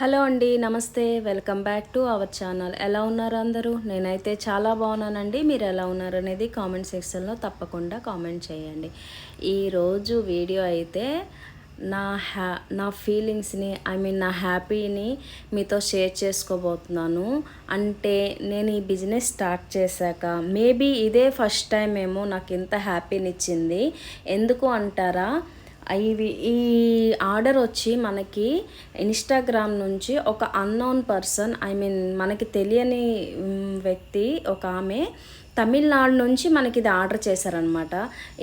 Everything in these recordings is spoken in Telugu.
హలో అండి నమస్తే. Welcome back to our channel. ఎలా ఉన్నారు అందరూ? నేనైతే చాలా బాగున్నానండి. మీరు ఎలా ఉన్నారు అనేది కామెంట్ సెక్షన్లో తప్పకుండా కామెంట్ చేయండి. ఈరోజు వీడియో అయితే నా హ్యా నా ఫీలింగ్స్ని ఐ మీన్ నా హ్యాపీని మీతో షేర్ చేసుకోబోతున్నాను. అంటే నేను ఈ బిజినెస్ స్టార్ట్ చేశాక మేబీ ఇదే ఫస్ట్ టైం ఏమో నాకు ఇంత హ్యాపీని ఇచ్చింది ఎందుకు అంటారా? ఇవి ఈ ఆర్డర్ వచ్చి మనకి ఇన్స్టాగ్రామ్ నుంచి ఒక అన్నోన్ పర్సన్ ఐ మీన్ మనకి తెలియని వ్యక్తి ఒక ఆమె తమిళనాడు నుంచి మనకి ఇది ఆర్డర్ చేశారనమాట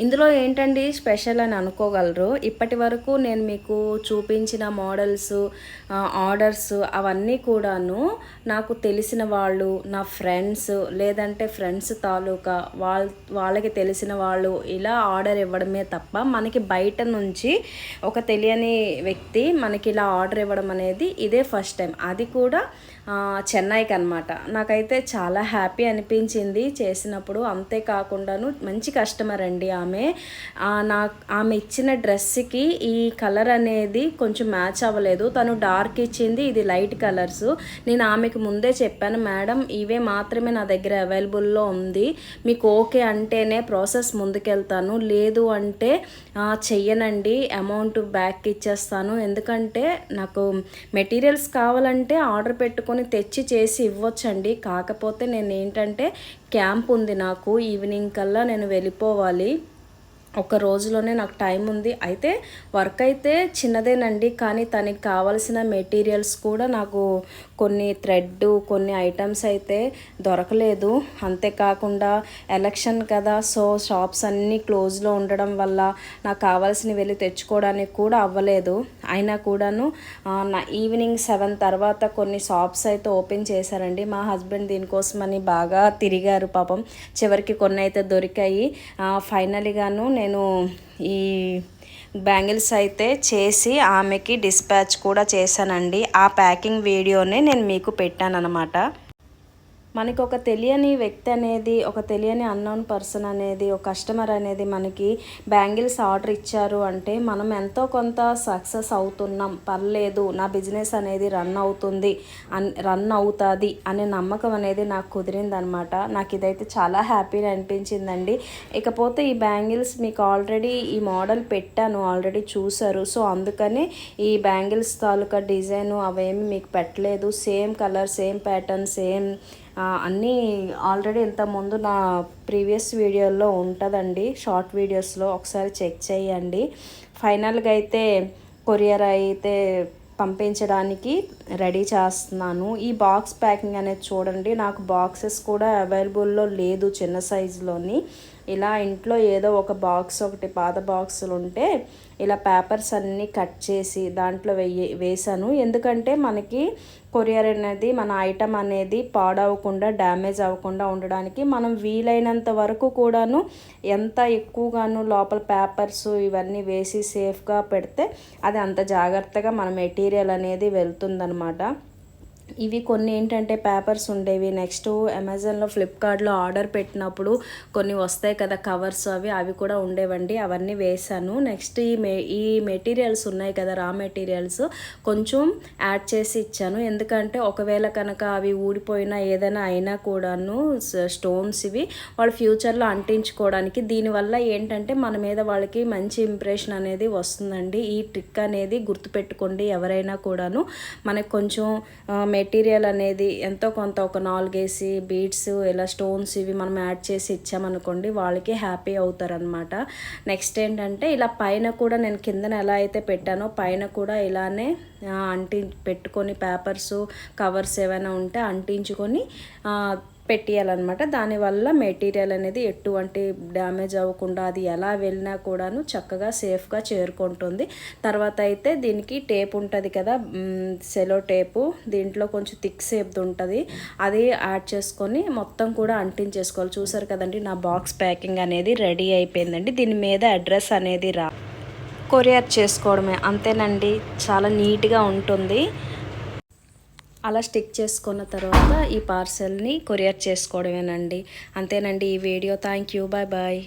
ఇందులో ఏంటండి స్పెషల్ అని అనుకోగలరు. ఇప్పటి వరకు నేను మీకు చూపించిన మోడల్స్ ఆర్డర్స్ అవన్నీ కూడాను నాకు తెలిసిన వాళ్ళు నా ఫ్రెండ్స్ లేదంటే ఫ్రెండ్స్ తాలూకా వాళ్ళ వాళ్ళకి తెలిసిన వాళ్ళు ఇలా ఆర్డర్ ఇవ్వడమే తప్ప మనకి బయట నుంచి ఒక తెలియని వ్యక్తి మనకి ఇలా ఆర్డర్ ఇవ్వడం అనేది ఇదే ఫస్ట్ టైం. అది కూడా చెన్నైకి అనమాట నాకైతే చాలా హ్యాపీ అనిపించింది చేసినప్పుడు. అంతేకాకుండాను మంచి కస్టమర్ అండి ఆమె. నా ఆమె ఇచ్చిన డ్రెస్కి ఈ కలర్ అనేది కొంచెం మ్యాచ్ అవ్వలేదు. తను డార్క్ ఇచ్చింది ఇది లైట్ కలర్స్. నేను ఆమెకు ముందే చెప్పాను మేడం ఇవే మాత్రమే నా దగ్గర అవైలబుల్లో ఉంది. మీకు ఓకే అంటేనే ప్రాసెస్ ముందుకెళ్తాను. లేదు అంటే చెయ్యనండి. అమౌంట్ బ్యాక్ ఇచ్చేస్తాను. ఎందుకంటే నాకు మెటీరియల్స్ కావాలంటే ఆర్డర్ పెట్టుకుని తెచ్చి చేసి ఇవ్వచ్చండి. కాకపోతే నేను ఏంటంటే క్యాంప్ ఉంది నాకు. ఈవినింగ్ కల్లా నేను వెళ్ళిపోవాలి. ఒక రోజులోనే నాకు టైం ఉంది. అయితే వర్క్ అయితే చిన్నదేనండి. కానీ తనకి కావాల్సిన మెటీరియల్స్ కూడా నాకు కొన్ని థ్రెడ్ కొన్ని ఐటమ్స్ అయితే దొరకలేదు. అంతేకాకుండా ఎలక్షన్ కదా. సో షాప్స్ అన్నీ క్లోజ్లో ఉండడం వల్ల నాకు కావాల్సినవి వెళ్ళి తెచ్చుకోవడానికి కూడా అవ్వలేదు. అయినా కూడాను నా ఈవినింగ్ సెవెన్ తర్వాత కొన్ని షాప్స్ అయితే ఓపెన్ చేశారండి. మా హస్బెండ్ దీనికోసమని బాగా తిరిగారు పాపం. చివరికి కొన్ని అయితే దొరికాయి ఫైనల్గాను నేను నేను ఈ బ్యాంగిల్స్ అయితే చేసి ఆమెకి డిస్పాచ్ కూడా చేశానండి. ఆ ప్యాకింగ్ వీడియోనే నేను మీకు పెట్టాను అనమాట మనకి ఒక తెలియని వ్యక్తి అనేది ఒక తెలియని అన్నోన్ పర్సన్ అనేది ఒక కస్టమర్ అనేది మనకి బ్యాంగిల్స్ ఆర్డర్ ఇచ్చారు అంటే మనం ఎంతో కొంత సక్సెస్ అవుతున్నాం. పర్లేదు నా బిజినెస్ అనేది రన్ అవుతుంది అన్ రన్ అవుతుంది అనే నమ్మకం అనేది నాకు కుదిరిందనమాట. నాకు ఇదైతే చాలా హ్యాపీగా అనిపించిందండి. ఇకపోతే ఈ బ్యాంగిల్స్ మీకు ఆల్రెడీ ఈ మోడల్ పెట్టాను ఆల్రెడీ చూసారు సో అందుకని ఈ బ్యాంగిల్స్ తాలూకా డిజైన్ అవేమి మీకు పెట్టలేదు. Same colour same pattern same అన్నీ ఆల్రెడీ ఇంతకుముందు నా ప్రీవియస్ వీడియోలో ఉంటుందండి. షార్ట్ వీడియోస్లో ఒకసారి చెక్ చేయండి. ఫైనల్గా అయితే కొరియర్ అయితే పంపించడానికి రెడీ చేస్తున్నాను. ఈ బాక్స్ ప్యాకింగ్ అనేది చూడండి నాకు బాక్సెస్ కూడా అవైలబుల్లో లేదు చిన్న సైజులోని. ఇలా ఇంట్లో ఏదో ఒక బాక్స్ ఒకటి పాత బాక్సులు ఉంటే ఇలా పేపర్స్ అన్నీ కట్ చేసి దాంట్లో వెయ్యి వేసాను ఎందుకంటే మనకి కొరియర్ అనేది మన ఐటమ్ అనేది పాడవకుండా డ్యామేజ్ అవ్వకుండా ఉండడానికి మనం వీలైనంత వరకు కూడాను ఎంత ఎక్కువగాను లోపల పేపర్స్ ఇవన్నీ వేసి సేఫ్గా పెడితే అది అంత జాగ్రత్తగా మన మెటీరియల్ అనేది వెళ్తుందనమాట ఇవి కొన్ని ఏంటంటే పేపర్స్ ఉండేవి. నెక్స్ట్ అమెజాన్లో ఫ్లిప్కార్ట్లో ఆర్డర్ పెట్టినప్పుడు కొన్ని వస్తాయి కదా కవర్స్ అవి అవి కూడా ఉండేవండి. అవన్నీ వేసాను నెక్స్ట్ ఈ మె ఈ మెటీరియల్స్ ఉన్నాయి కదా రా మెటీరియల్స్ కొంచెం యాడ్ చేసి ఇచ్చాను. ఎందుకంటే ఒకవేళ కనుక అవి ఊడిపోయినా ఏదైనా అయినా కూడాను స్టోన్స్ ఇవి వాళ్ళు ఫ్యూచర్లో అంటించుకోవడానికి. దీనివల్ల ఏంటంటే మన మీద వాళ్ళకి మంచి ఇంప్రెషన్ అనేది వస్తుందండి. ఈ ట్రిక్ అనేది గుర్తుపెట్టుకోండి ఎవరైనా కూడాను. మనకు కొంచెం మెటీరియల్ అనేది ఎంతో కొంత ఒక నాలుగేసి బీడ్స్ ఇలా స్టోన్స్ ఇవి మనం యాడ్ చేసి ఇచ్చామనుకోండి వాళ్ళకి హ్యాపీ అవుతారనమాట నెక్స్ట్ ఏంటంటే ఇలా పైన కూడా నేను కిందన ఎలా అయితే పెట్టానో పైన కూడా ఇలానే అంటి పెట్టుకొని పేపర్స్ కవర్స్ ఏమైనా ఉంటే అంటించుకొని పెట్టేయాలన్నమాట. దానివల్ల మెటీరియల్ అనేది ఎటువంటి డ్యామేజ్ అవ్వకుండా అది ఎలా వెళ్ళినా కూడాను చక్కగా సేఫ్గా చేరుకుంటుంది. తర్వాత అయితే దీనికి టేప్ ఉంటుంది కదా సెలో టేపు. దీంట్లో కొంచెం థిక్ సేప్ది ఉంటుంది. అది యాడ్ చేసుకొని మొత్తం కూడా అంటించేసుకోవాలి. చూసారు కదండి నా బాక్స్ ప్యాకింగ్ అనేది రెడీ అయిపోయిందండి. దీని మీద అడ్రస్ అనేది రా కొరియర్ చేసుకోవడమే. అంతేనండి చాలా నీట్గా ఉంటుంది. అలా స్టిక్ చేసుకున్న తర్వాత ఈ పార్సెల్ని కొరియర్ చేసుకోవడమేనండి. అంతేనండి ఈ video. Thank you. Bye bye.